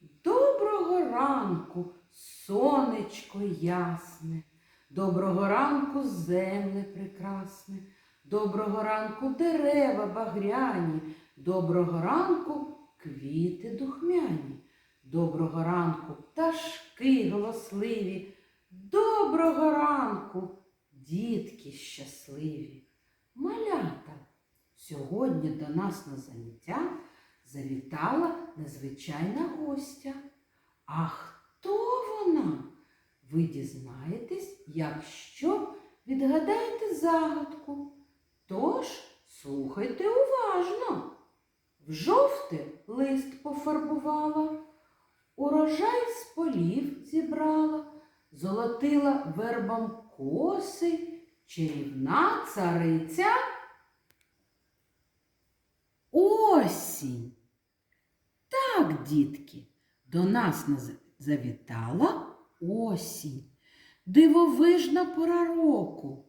Доброго ранку, сонечко ясне, доброго ранку, земле прекрасне, доброго ранку, дерева багряні, доброго ранку, квіти духмяні, доброго ранку, пташки голосливі, доброго ранку, дітки щасливі. Малята, сьогодні до нас на заняття завітала незвичайна гостя. А хто вона? Ви дізнаєтесь, якщо відгадаєте загадку. Тож слухайте уважно. В жовте лист пофарбувала, урожай з полів зібрала, золотила вербам коси, чарівна цариця. Осінь. Так, дітки, до нас завітала осінь, дивовижна пора року.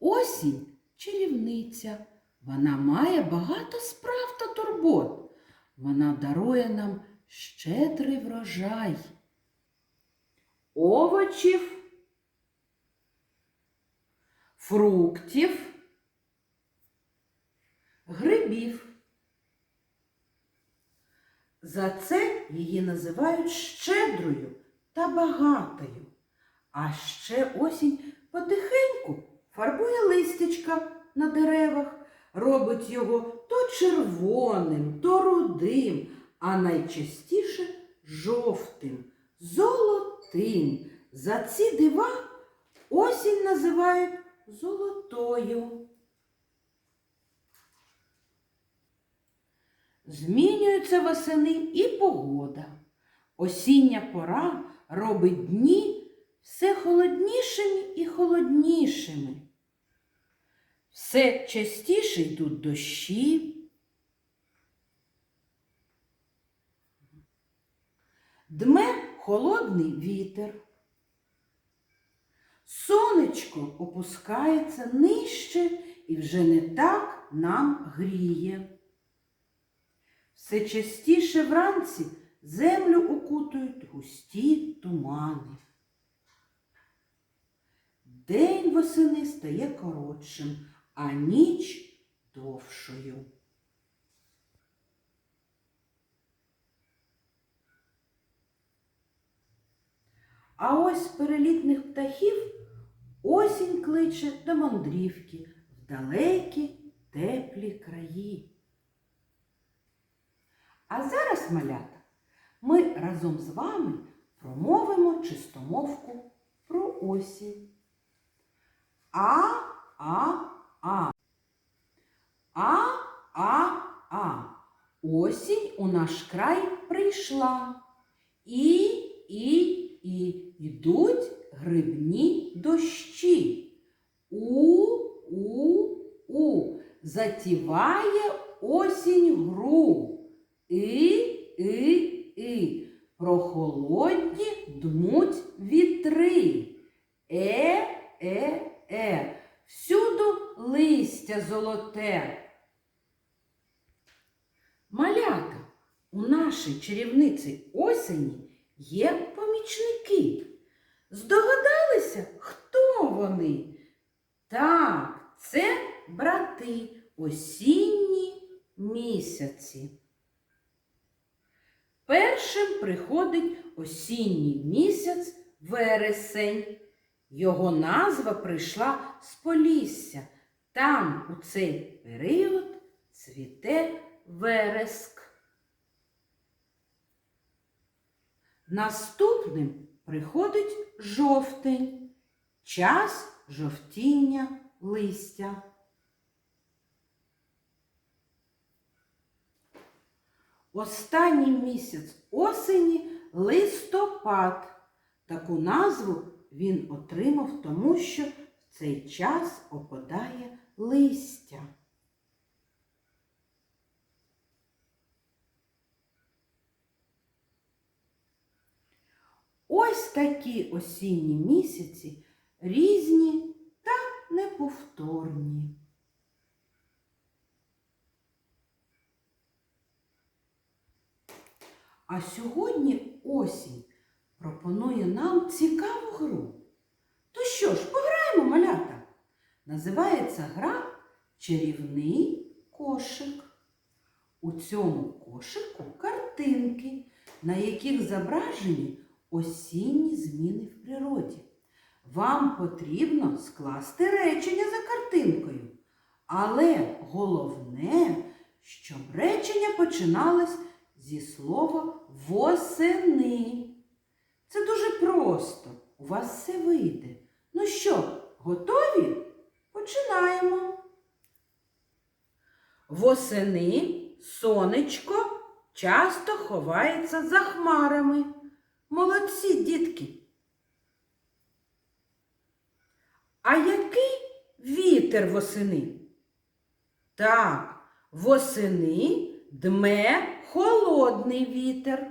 Осінь чарівниця. Вона має багато справ та турбот. Вона дарує нам щедрий врожай. Овочів, фруктів, За це її називають щедрою та багатою. А ще осінь потихеньку фарбує листячка на деревах, робить його то червоним, то рудим, а найчастіше жовтим, золотим. За ці дива осінь називають золотою. Змінюється восени і погода. Осіння пора робить дні все холоднішими і холоднішими. Все частіше йдуть дощі. Дме холодний вітер. Сонечко опускається нижче і вже не так нам гріє. Все частіше вранці землю окутують густі тумани. День восени стає коротшим, а ніч довшою. А ось перелітних птахів осінь кличе до мандрівки в далекі теплі краї. А зараз, малята, ми разом з вами промовимо чистомовку про осінь. А, а, а. А, а, а. Осінь у наш край прийшла. І, і, і йдуть грибні дощі. У, у, у. Затіває осінь гру. І, і, і. Прохолодні дмуть вітри. Е, е, е. Всюду листя золоте. Малята, у нашій чарівниці осені є помічники. Здогадалися, хто вони? Так, це брати осінні місяці. Першим приходить осінній місяць вересень. Його назва прийшла з Полісся. Там у цей період цвіте вереск. Наступним приходить жовтень, час жовтіння листя. Останній місяць осені листопад. Таку назву він отримав, тому що в цей час опадає листя. Ось такі осінні місяці різні та неповторні. А сьогодні осінь пропонує нам цікаву гру. То що ж, пограємо, малята. Називається гра Чарівний кошик. У цьому кошику картинки, на яких зображені осінні зміни в природі. Вам потрібно скласти речення за картинкою. Але головне, щоб речення починалось зі слова восени. Це дуже просто. У вас все вийде. Ну що, готові? Починаємо. Восени сонечко часто ховається за хмарами. Молодці, дітки. А який вітер восени? Так, восени дме холодний вітер.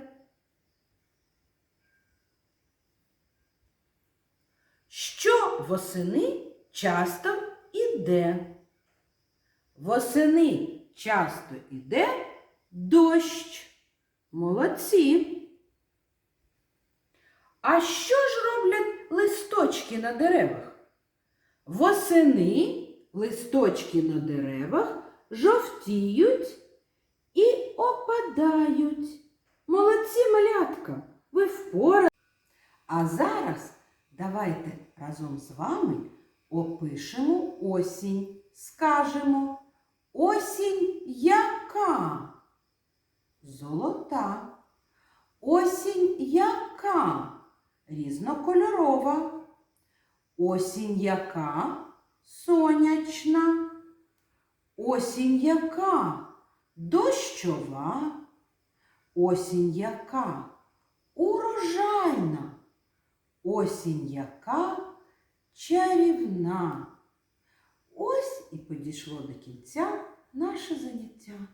Що восени часто іде? Восени часто іде дощ. Молодці. А що ж роблять листочки на деревах? Восени листочки на деревах жовтіють опадають. Молодці малятка, ви впорали. А зараз давайте разом з вами опишемо осінь. Скажемо осінь яка? Золота. Осінь яка? Різнокольорова. Осінь яка? Сонячна. Осінь яка? Дощова. Осінь яка? Урожайна. Осінь яка? Чарівна. Ось і підійшло до кінця наше заняття.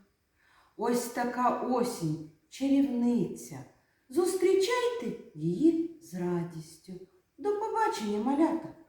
Ось така осінь, чарівниця. Зустрічайте її з радістю. До побачення, малята!